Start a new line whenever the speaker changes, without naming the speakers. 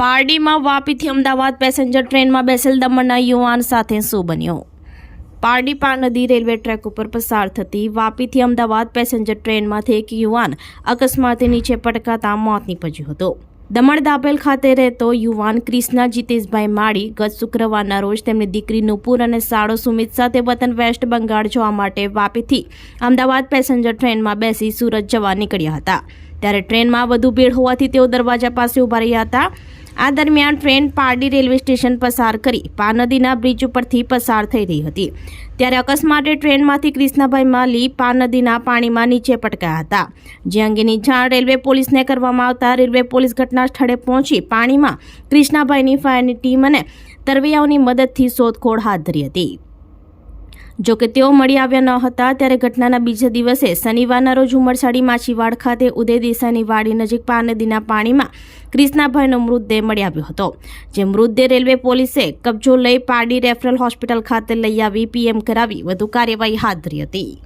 પારડીમાં વાપીથી અમદાવાદ પેસેન્જર ટ્રેનમાં બેસેલ દમણના યુવાન સાથે શું બન્યો? પારડી પાર નદી રેલવે ટ્રેક ઉપર પસાર થતી વાપીથી અમદાવાદ પેસેન્જર ટ્રેનમાંથી એક યુવાન અકસ્માતે નીચે પટકાતા મોત નીપજ્યું હતું. દમણ દાભેલ ખાતે રહેતો યુવાન ક્રિષ્ના જીતેશભાઈ માળી ગત શુક્રવારના રોજ તેમની દીકરી નુપુર અને સાળો સુમિત સાથે વતન વેસ્ટ બંગાળ જવા માટે વાપીથી અમદાવાદ પેસેન્જર ટ્રેનમાં બેસી સુરત જવા નીકળ્યા હતા. ત્યારે ટ્રેનમાં વધુ ભીડ હોવાથી તેઓ દરવાજા પાસે ઊભા રહ્યા હતા. આ દરમિયાન ટ્રેન પારડી રેલવે સ્ટેશન પસાર કરી પા નદીના બ્રિજ ઉપરથી પસાર થઈ રહી હતી. ત્યારે અકસ્માતે ટ્રેનમાંથી કૃષ્ણભાઈ માલી પા નદીના પાણીમાં નીચે પટકાયા હતા. જે અંગેની જાણ રેલવે પોલીસને કરવામાં આવતા રેલવે પોલીસ ઘટના સ્થળે પહોંચી પાણીમાં કૃષ્ણાભાઈની ફાયરની ટીમ અને તરવૈયાઓની મદદથી શોધખોળ હાથ ધરી હતી. જો કે તેઓ મળી આવ્યા ન હતા, ત્યારે ઘટનાના બીજા દિવસે શનિવારના રોજ ઉમરસાડી માછીવાડ ખાતે ઉદય દેસાઈની વાડી નજીક પા નદીના પાણીમાં ક્રિષ્નાભાઈનો મૃતદેહ મળી આવ્યો હતો. જે મૃતદેહ રેલવે પોલીસે કબજો લઈ પારડી રેફરલ હોસ્પિટલ ખાતે લઈ આવી, પીએમ કરાવી વધુ કાર્યવાહી હાથ ધરી હતી.